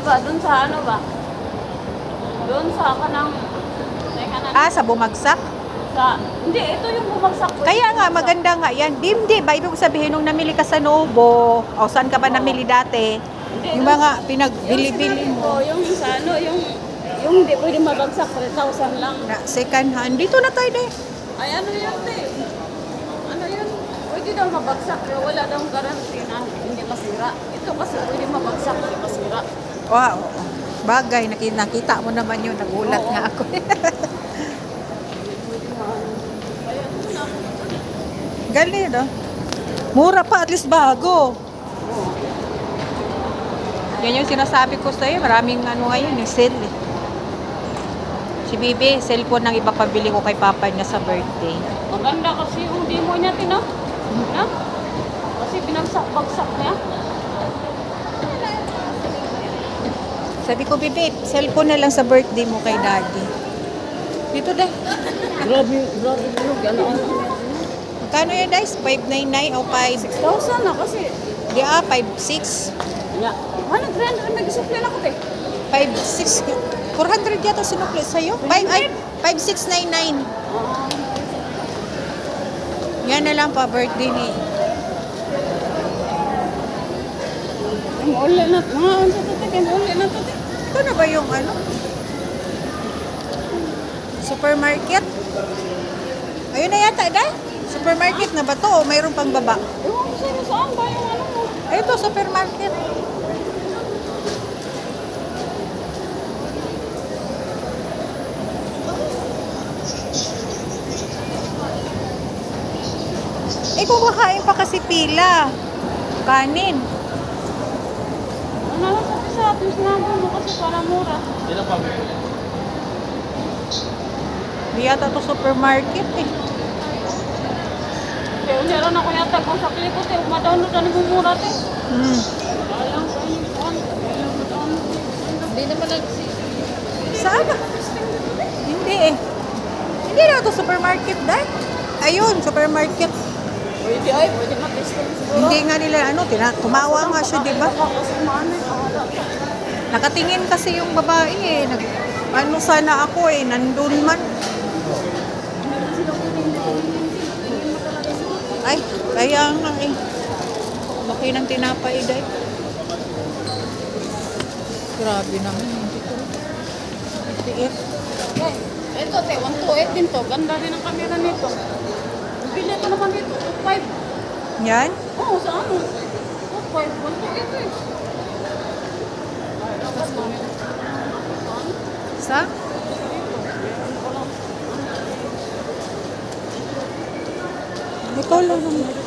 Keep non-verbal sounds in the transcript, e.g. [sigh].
di ba? Doon sa ano ba? Doon sa kanang... Sa kanang... Ah, sa bumagsak? Sa, hindi, ito yung bumagsak ko. Kaya nga, maganda nga yan. Di, di ba? Ibig sabihin, nung namili ka sa Novo, o saan ka ba namili dati? Hindi, Yung mga Yung pinagbili-bili sinabi ko, mo. yung sa ano, yung... Yung hindi pwede mabagsak, 3,000 lang. Na second hand. Dito na tayo deh. Ay, ano yun, te? Ano yun? Pwede daw mabagsak, pero wala daw guarantee na hindi masira. Ito kasi pwede mabagsak, hindi masira. Wow. Bagay, nakita, mo naman yun. Nagulat nga ako. [laughs] Galing, no? Mura pa, at least bago. Yan yung sinasabi ko sa'yo. Maraming ano ngayon, yung sale eh. Si Bibi, cellphone ng iba pabili ko kay papa niya sa birthday. Maganda kasi yung demo niya, Tina. Na? Kasi binagsak-bagsak niya. Sabi ko, Bibi, cellphone na lang sa birthday mo kay daddy. Dito deh. [laughs] Grabe, grabe bulog. Ano, ano, Magkano yan, guys? 599 o 5? 6,000 na kasi. Di ah, 5,600. Ya. Ano, 300 may gisupli na ko, te. 5,600. 400 yata sinukli sa'yo. 5, ay, 5,699. Ah, Yan na lang pa, birthday ni. Uli na, mga ano sa te, kaya uli na to, te. Ito na ba yung ano? Supermarket? Ayun na yata, dahil. Supermarket na ba to o mayroon pang baba? Ewan ko sa'yo, saan ba yung ano mo? Ito, supermarket. Eh, kung kakain pa kasi pila. Kanin. Atin, sinabi mo kasi para mura. Di yata to supermarket eh. Kaya uliran ako yata kung sa ko, te. Ma-download na mo mura, te. Hmm. Hindi naman nagsi... Saan ba? Hindi eh. Hindi na to supermarket dahil. Ayun, supermarket. Pwede ay, pwede matesting siguro. Hindi nga nila ano, tina, tumawa nga siya, di ba? Kasi maano eh. Nakatingin kasi yung babae eh. Nag, ano sana ako eh, nandun man. Ay, kaya nga eh. Laki ng tinapay dahil. Grabe naman. Itiit. Okay. Ito, te, 128 din to. Ganda rin ang camera nito. Bili ko naman dito, 25. Yan? Oo, sa ano? 25, 128 eh. Tapos namin. Sa? Ikaw lang naman.